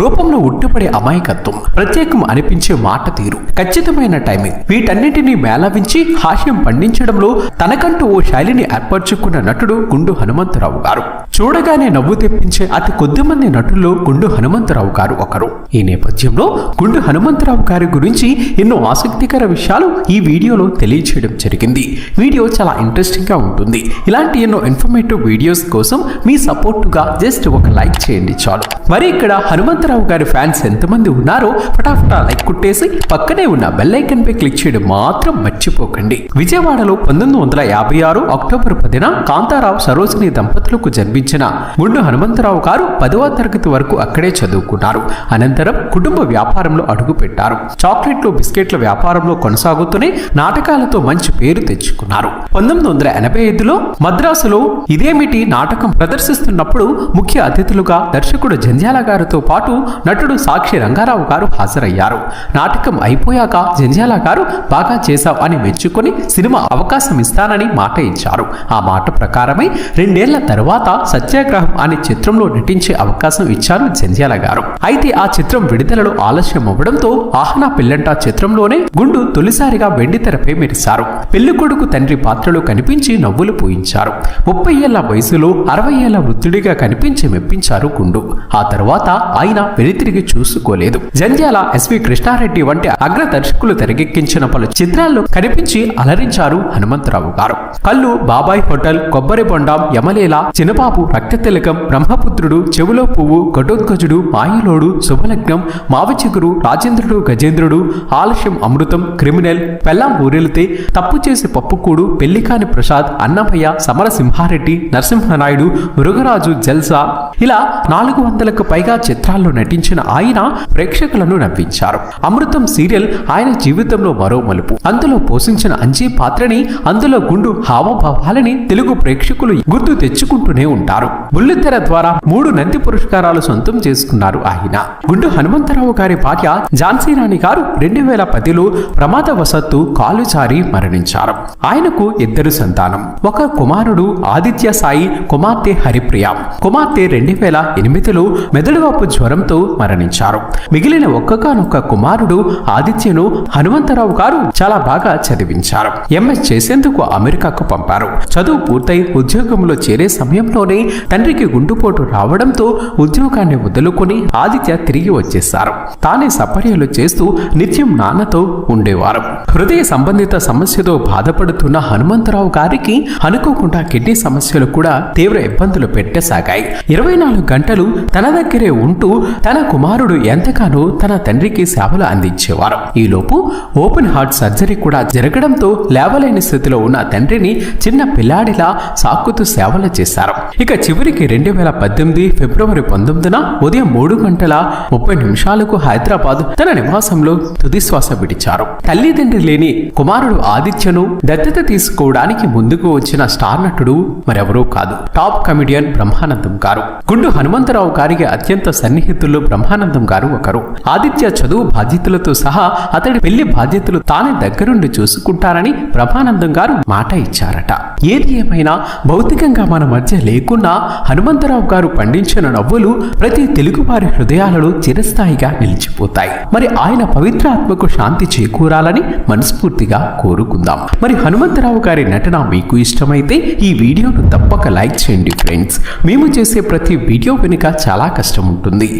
రూపంలో ఉట్టిపడే అమాయకత్వం ప్రత్యేకం అనిపించే మాట తీరు ఖచ్చితమైన టైమింగ్ వీటన్నిటినీ మేళవించి హాస్యం పండించడంలో తనకంటూ ఓ శైలిని ఏర్పరచుకున్న నటుడు గుండు హనుమంతరావు గారు. చూడగానే నవ్వు తెప్పించే అతి కొద్ది మంది నటుల్లో గుండు హనుమంతరావు గారు ఒకరు. ఈ నేపథ్యంలో గుండు హనుమంతరావు గారి గురించి ఎన్నో ఆసక్తికర విషయాలు ఈ వీడియోలో తెలియచేయడం జరిగింది. వీడియో చాలా ఇంట్రెస్టింగ్గా ఉంటుంది. ఇలాంటి ఎన్నో ఇన్ఫర్మేటివ్ వీడియోస్ కోసం మీ సపోర్టుగా జస్ట్ ఒక లైక్ చేయండి చాలు. మరి ఇక్కడ హనుమంత రామారావు గారి ఫ్యాన్స్ ఎంతమంది ఉన్నారో ఫటాఫటా లైక్ కుట్టేసి పక్కనే ఉన్న బెల్ ఐకన్ పై క్లిక్ చేయడం మాత్రం మర్చిపోకండి. విజయవాడలో పంతొమ్మిది వందల యాభై ఆరు అక్టోబర్ పదిన కాంతారావు సరోజిని దంపతులకు జన్మించిన గుండు హనుమంతరావు గారు పదవ తరగతి వరకు అక్కడే చదువుకున్నారు. అనంతరం కుటుంబ వ్యాపారంలో అడుగుపెట్టారు. చాక్లెట్లు బిస్కెట్ల వ్యాపారంలో కొనసాగుతూనే నాటకాలతో మంచి పేరు తెచ్చుకున్నారు. పంతొమ్మిది వందల ఎనభై ఐదులో మద్రాసులో ఇదేమిటి నాటకం ప్రదర్శిస్తున్నప్పుడు ముఖ్య అతిథులుగా దర్శకుడు జంధ్యాల గారితో పాటు నటుడు సాక్షి రంగారావు గారు హాజరయ్యారు. నాటకం అయిపోయాక జంజాల గారు బాగా చేశావు అని మెచ్చుకొని సినిమా అవకాశం ఇస్తానని మాట ఇచ్చారు. ఆ మాట ప్రకారమే రెండేళ్ళ తర్వాత సత్యాగ్రహం అనే చిత్రంలో నటించే అవకాశం ఇచ్చారు జంజాల గారు. అయితే ఆ చిత్రం విడుదలలో ఆలస్యం అవ్వడంతో ఆహనా పిల్లంట చిత్రంలోనే గుండు తొలిసారిగా వెండి తెరపై మెరిశారు. పెళ్ళి కొడుకు తండ్రి పాత్రలో కనిపించి నవ్వులు పూయించారు. ముప్పై ఏళ్ళ వయసులో అరవై ఏళ్ళ వృద్ధుడిగా కనిపించి మెప్పించారు గుండు. ఆ తర్వాత ఆయన వెనుతిరిగి చూసుకోలేదు. జంధ్యాల ఎస్వి కృష్ణారెడ్డి వంటి అగ్ర దర్శకులు తెరకెక్కించిన పలు చిత్రాల్లో కనిపించి అలరించారు హనుమంతరావు గారు. కళ్ళు బాబాయ్ హోటల్ కొబ్బరి బొండం యమలేల చిన్నబాబు రక్త తిలకం బ్రహ్మపుత్రుడు చెవులో పువ్వు ఘటోత్కజుడు మాయలోడు శుభలగ్నం మావచిగురు రాజేంద్రుడు గజేంద్రుడు ఆలస్యం అమృతం క్రిమినల్ పెళ్ళాం ఊరెళితే తప్పు చేసి పప్పుకూడు పెళ్ళికాని ప్రసాద్ అన్నమయ్య సమరసింహారెడ్డి నరసింహనాయుడు మృగరాజు జల్సా ఇలా నాలుగు వందలకు పైగా చిత్రాల్లో నటించిన ఆయన ప్రేక్షకులను నవ్వించారు. అమృతం సీరియల్ ఆయన జీవితంలో మరో మలుపు. అందులో పోషించిన అంజీ పాత్రని అందులో గుండు హావభావాలని తెలుగు ప్రేక్షకులు గుర్తు తెచ్చుకుంటూనే ఉంటారు. బుల్లితెర ద్వారా మూడు నంది పురస్కారాలు సొంతం చేసుకున్నారు ఆయన. గుండు హనుమంతరావు గారి భార్య ఝాన్సీ రాణి గారు రెండు వేల పదిలో ప్రమాదవశత్తు కాలు జారి మరణించారు. ఆయనకు ఇద్దరు సంతానం. ఒక కుమారుడు ఆదిత్య సాయి కుమార్తె హరిప్రియ. కుమార్తె రెండు వేల ఎనిమిదిలో మెదడువాపు జ్వరంతో మరణించారు. మిగిలిన ఒక్కగానొక్క కుమారుడు ఆదిత్యను హనుమంతరావు గారు చాలా బాగా చదివించారు. ఎంఎస్ చేసేందుకు అమెరికాకు పంపారు. చదువు పూర్తయి ఉద్యోగంలో చేరే సమయంలోనే తండ్రికి గుండుపోటు రావడంతో ఉద్యోగాన్ని వదులుకొని ఆదిత్య తిరిగి వచ్చేశారు. తానే సపర్యలు చేస్తూ నిత్యం నాన్నతో ఉండేవారు. హృదయ సంబంధిత సమస్యతో బాధపడుతున్న హనుమంతరావు గారికి అనుకోకుండా కిడ్నీ సమస్యలు కూడా తీవ్ర ఇబ్బందులు పెట్టసాగాయి. ఇరవై నాలుగు గంటలు తన దగ్గరే ఉంటూ తన కుమారుడు ఎంతగానో తన తండ్రికి సేవలు అందించేవారు. ఈలోపు ఓపెన్ హార్ట్ సర్జరీ కూడా జరగడంతో లేవలేని స్థితిలో ఉన్న తండ్రిని చిన్న పిల్లాడిలా సాకుతూ సేవలు చేశారు. ఇక చివరికి రెండు వేల పద్దెనిమిది ఫిబ్రవరి పంతొమ్మిదిన ఉదయం మూడు గంటల ముప్పై నిమిషాలకు హైదరాబాద్ తన నివాసంలో తుదిశ్వాస విడిచారు. తల్లిదండ్రి లేని కుమారుడు ఆదిత్యను దత్తత తీసుకోవడానికి ముందుకు వచ్చిన స్టార్ నటుడు మరెవరూ కాదు. టాప్ కమిడియన్ బ్రహ్మానందం గారు. గుండు హనుమంతరావు గారికి అత్యంత సన్నిహిత సన్నిహితుల్లో బ్రహ్మానందం గారు ఒకరు. ఆదిత్య చదువు బాధ్యతలతో సహా అతడి పెళ్ళి బాధ్యతలు తానే దగ్గరుండి చూసుకుంటారని బ్రహ్మానందం గారు మాట ఇచ్చారట. ఏది ఏమైనా భౌతికంగా మన మధ్య లేకున్నా హనుమంతరావు గారు పండించిన నవ్వులు ప్రతి తెలుగువారి హృదయాలలో చిరస్థాయిగా నిలిచిపోతాయి. మరి ఆయన పవిత్రాత్మకు శాంతి చేకూరాలని మనస్ఫూర్తిగా కోరుకుందాం. మరి హనుమంతరావు గారి నటన మీకు ఇష్టమైతే ఈ వీడియోను తప్పక లైక్ చేయండి ఫ్రెండ్స్. మేము చేసే ప్రతి వీడియో వెనుక చాలా కష్టం ఉంటుంది.